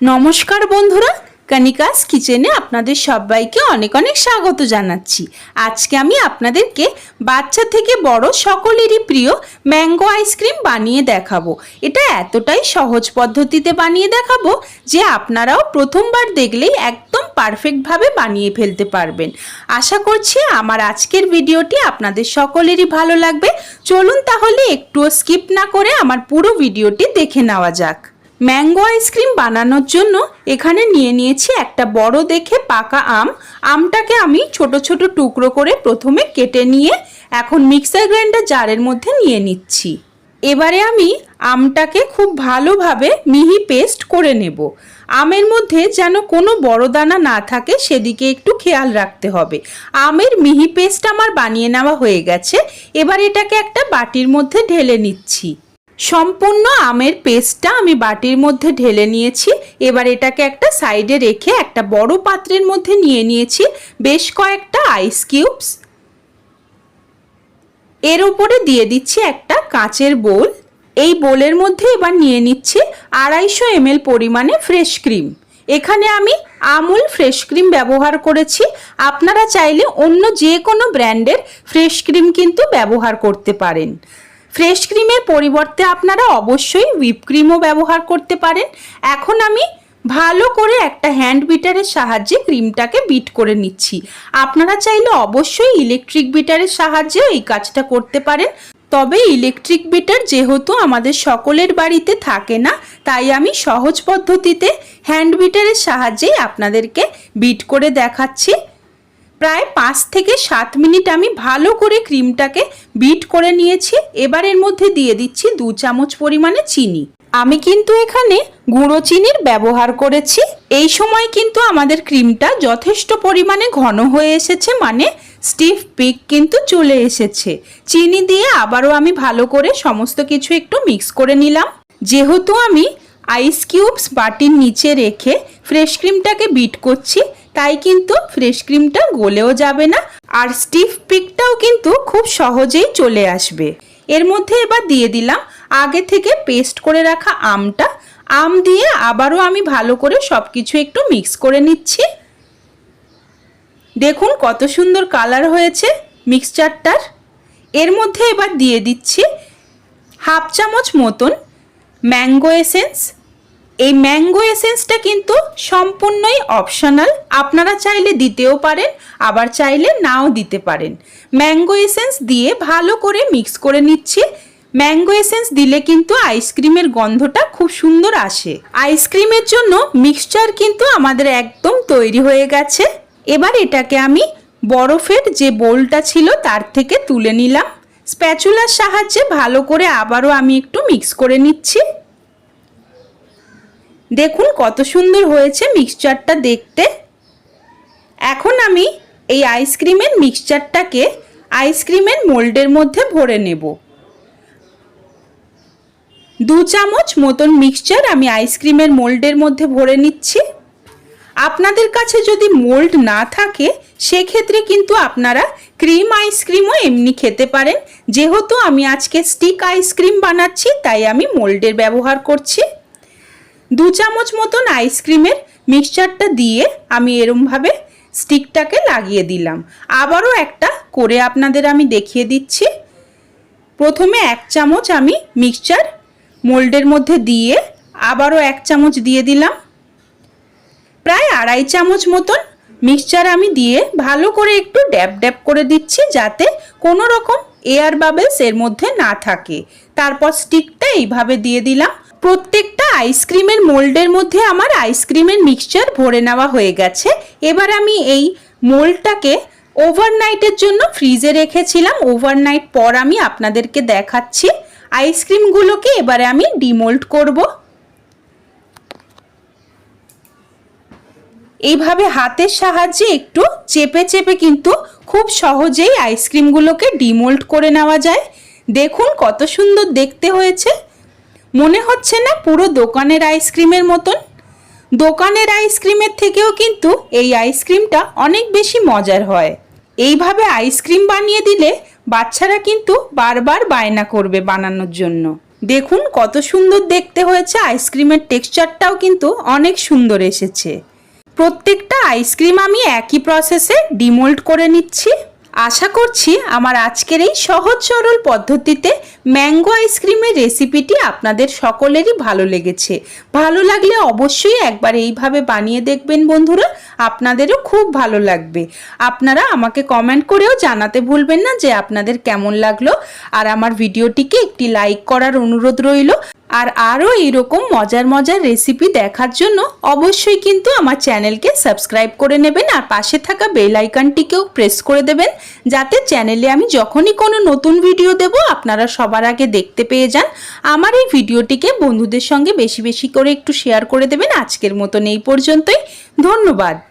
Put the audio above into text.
নমস্কার বন্ধুরা কানিকাস কিচেনে আপনাদের সবাইকে অনেক অনেক স্বাগত জানাচ্ছি। আজকে আমি আপনাদেরকে বাচ্চা থেকে বড় সকলেরই প্রিয় ম্যাঙ্গো আইসক্রিম বানিয়ে দেখাবো। এটা এতটাই সহজ পদ্ধতিতে বানিয়ে দেখাবো যে আপনারাও প্রথমবার দেখলেই একদম পারফেক্টভাবে বানিয়ে ফেলতে পারবেন। আশা করছি আমার আজকের ভিডিওটি আপনাদের সকলেরই ভালো লাগবে। চলুন তাহলে একটুও স্কিপ না করে আমার পুরো ভিডিওটি দেখে নেওয়া যাক। ম্যাঙ্গো আইসক্রিম বানানোর জন্য এখানে নিয়ে নিয়েছি একটা বড় দেখে পাকা আম। আমটাকে আমি ছোট ছোট টুকরো করে প্রথমে কেটে নিয়ে এখন মিক্সার গ্রাইন্ডার জারের মধ্যে নিয়ে নিচ্ছি। এবারে আমি আমটাকে খুব ভালোভাবে মিহি পেস্ট করে নেব। আমের মধ্যে যেন কোনো বড় দানা না থাকে সেদিকে একটু খেয়াল রাখতে হবে। আমের মিহি পেস্ট আমার বানিয়ে নেওয়া হয়ে গেছে। এবার এটাকে একটা বাটির মধ্যে ঢেলে নিচ্ছি। সম্পূর্ণ আমের পেস্টটা আমি বাটির মধ্যে ঢেলে নিয়েছি। এবার এটাকে একটা সাইডে রেখে একটা বড় পাত্রের মধ্যে নিয়ে নিয়েছি বেশ কয়েকটা আইস কিউবস এর উপরে দিয়ে দিচ্ছি একটা কাঁচের বোল। এই বোলের মধ্যে এবার নিয়ে নিচ্ছি আড়াইশো এমএল পরিমাণে ফ্রেশ ক্রিম এখানে আমি আমুল ফ্রেশ ক্রিম ব্যবহার করেছি। আপনারা চাইলে অন্য যে কোনো ব্র্যান্ডের ফ্রেশ ক্রিম কিন্তু ব্যবহার করতে পারেন। ফ্রেশ ক্রিমের পরিবর্তে আপনারা অবশ্যই হুইপ ক্রিমও ব্যবহার করতে পারেন। এখন আমি ভালো করে একটা হ্যান্ড বিটারের সাহায্যে ক্রিমটাকে বিট করে নিচ্ছি। আপনারা চাইলে অবশ্যই ইলেকট্রিক বিটারের সাহায্যেও এই কাজটা করতে পারেন। তবে ইলেকট্রিক বিটার যেহেতু আমাদের সকলের বাড়িতে থাকে না, তাই আমি সহজ পদ্ধতিতে হ্যান্ড বিটারের সাহায্যেই আপনাদেরকে বিট করে দেখাচ্ছি। প্রায় পাঁচ থেকে সাত মিনিট আমি ভালো করে ক্রিমটাকে বিট করে নিয়েছি। এবার এর মধ্যে দিয়ে দিচ্ছি দু চামচ পরিমাণে চিনি। আমি কিন্তু এখানে গুঁড়ো চিনির ব্যবহার করেছি। এই সময় কিন্তু আমাদের ক্রিমটা যথেষ্ট পরিমাণে ঘন হয়ে এসেছে মানে স্টিফ পিক কিন্তু চলে এসেছে। চিনি দিয়ে আবারও আমি ভালো করে সমস্ত কিছু একটু মিক্স করে নিলাম। যেহেতু আমি আইস কিউবস বাটির নিচে রেখে ফ্রেশ ক্রিমটাকে বিট করছি তাই কিন্তু ফ্রেশ ক্রিমটা গলেও যাবে না আর স্টিফ পিকটাও কিন্তু খুব সহজেই চলে আসবে। এর মধ্যে এবার দিয়ে দিলাম আগে থেকে পেস্ট করে রাখা আমটা। আম দিয়ে আবারও আমি ভালো করে সব কিছু একটু মিক্স করে নিচ্ছি। দেখুন কত সুন্দর কালার হয়েছে মিক্সচারটার এর মধ্যে এবার দিয়ে দিচ্ছি হাফ চামচ মতন ম্যাঙ্গো এসেন্স এই ম্যাঙ্গো এসেন্সটা কিন্তু সম্পূর্ণই অপশনাল আপনারা চাইলে দিতেও পারেন, আবার চাইলে নাও দিতে পারেন। ম্যাঙ্গো এসেন্স দিয়ে ভালো করে মিক্স করে নিচ্ছি। ম্যাঙ্গো এসেন্স দিলে কিন্তু আইসক্রিমের গন্ধটা খুব সুন্দর আসে। আইসক্রিমের জন্য মিক্সচার কিন্তু আমাদের একদম তৈরি হয়ে গেছে। এবার এটাকে আমি বরফের যে বোলটা ছিল তার থেকে তুলে নিলাম। স্প্যাচুলার সাহায্যে ভালো করে আবারও আমি একটু মিক্স করে নিচ্ছি। দেখুন কত সুন্দর হয়েছে মিক্সচারটা দেখতে। এখন আমি এই আইসক্রিমের মিক্সচারটাকে আইসক্রিমের মোল্ডের মধ্যে ভরে নেব। দু চামচ মতন মিক্সচার আমি আইসক্রিমের মোল্ডের মধ্যে ভরে নিচ্ছি। আপনাদের কাছে যদি মোল্ড না থাকে, সেক্ষেত্রে কিন্তু আপনারা ক্রিম আইসক্রিমও এমনি খেতে পারেন। যেহেতু আমি আজকে স্টিক আইসক্রিম বানাচ্ছি, তাই আমি মোল্ডের ব্যবহার করছি। দু চামচ মতন আইসক্রিমের মিক্সচারটা দিয়ে আমি এরমভাবে স্টিকটাকে লাগিয়ে দিলাম। আবারও একটা করে আপনাদের আমি দেখিয়ে দিচ্ছি। প্রথমে এক চামচ আমি মিক্সচার মোল্ডের মধ্যে দিয়ে আবারও এক চামচ দিয়ে দিলাম। প্রায় আড়াই চামচ মতন মিক্সচার আমি দিয়ে ভালো করে একটু ড্যাব ড্যাব করে দিচ্ছি যাতে কোনো রকম এয়ার বাবেলস এর মধ্যে না থাকে। তারপর স্টিকটা এইভাবে দিয়ে দিলাম। প্রত্যেকটা আইসক্রিমের মোল্ডের মধ্যে আমার আইসক্রিমের মিক্সচার ভরে নেওয়া হয়ে গেছে। এবার আমি এই মোল্ডটাকে ওভারনাইটের জন্য ফ্রিজে রেখেছিলাম। ওভারনাইট পর আমি আপনাদেরকে দেখাচ্ছি আইসক্রিমগুলোকে এবারে আমি ডিমোল্ড করব। এইভাবে হাতের সাহায্যে একটু চেপে চেপে কিন্তু খুব সহজেই আইসক্রিমগুলোকে ডিমোল্ড করে নেওয়া যায়। দেখুন কত সুন্দর দেখতে হয়েছে। মনে হচ্ছে না পুরো দোকানের আইসক্রিমের মতন? দোকানের আইসক্রিমের থেকেও কিন্তু এই আইসক্রিমটা অনেক বেশি মজার হয়। এইভাবে আইসক্রিম বানিয়ে দিলে বাচ্চারা কিন্তু বারবার বায়না করবে বানানোর জন্য। দেখুন কত সুন্দর দেখতে হয়েছে আইসক্রিমের টেক্সচারটাও কিন্তু অনেক সুন্দর এসেছে। প্রত্যেকটা আইসক্রিম আমি একই প্রসেসে ডিমোল্ড করে নিচ্ছি। আশা করছি আমার আজকের এই সহজ সরল পদ্ধতিতে ম্যাঙ্গো আইসক্রিমের রেসিপিটি আপনাদের সকলেরই ভালো লেগেছে। ভালো লাগলে অবশ্যই একবার এইভাবে বানিয়ে দেখবেন বন্ধুরা, আপনাদেরও খুব ভালো লাগবে। আপনারা আমাকে কমেন্ট করেও জানাতে ভুলবেন না যে আপনাদের কেমন লাগল। আর আমার ভিডিওটিকে একটি লাইক করার অনুরোধ রইল। আর আরও এইরকম মজার মজার রেসিপি দেখার জন্য অবশ্যই কিন্তু আমার চ্যানেলকে সাবস্ক্রাইব করে নেবেন আর পাশে থাকা বেল আইকনটিকেও প্রেস করে দেবেন যাতে চ্যানেলে আমি যখনই কোনো নতুন ভিডিও দেব, আপনারা সবার আগে দেখতে পেয়ে যান। আমার এই ভিডিওটিকে বন্ধুদের সঙ্গে বেশি বেশি করে একটু শেয়ার করে দেবেন। আজকের মতন এই পর্যন্তই। ধন্যবাদ।